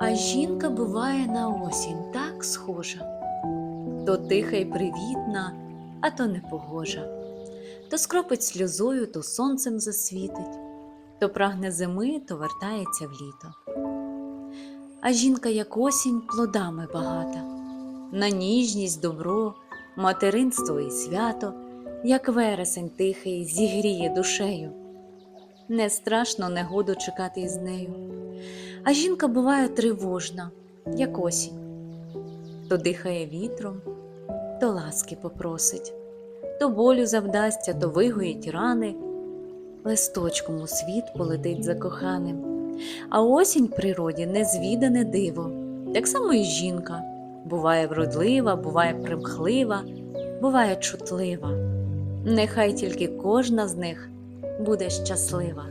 А жінка буває на осінь так схожа, то тиха й привітна, а то непогожа, то скропить сльозою, то сонцем засвітить, то прагне зими, то вертається в літо. А жінка, як осінь, плодами багата, на ніжність, добро, материнство і свято, як вересень тихий, зігріє душею. Не страшно негоду чекати із нею. А жінка буває тривожна, як осінь. То дихає вітром, то ласки попросить, то болю завдасться, то вигоїть рани, листочком у світ полетить за коханим. А осінь природі незвідане диво, так само і жінка. Буває вродлива, буває примхлива, буває чутлива. Нехай тільки кожна з них буде щаслива.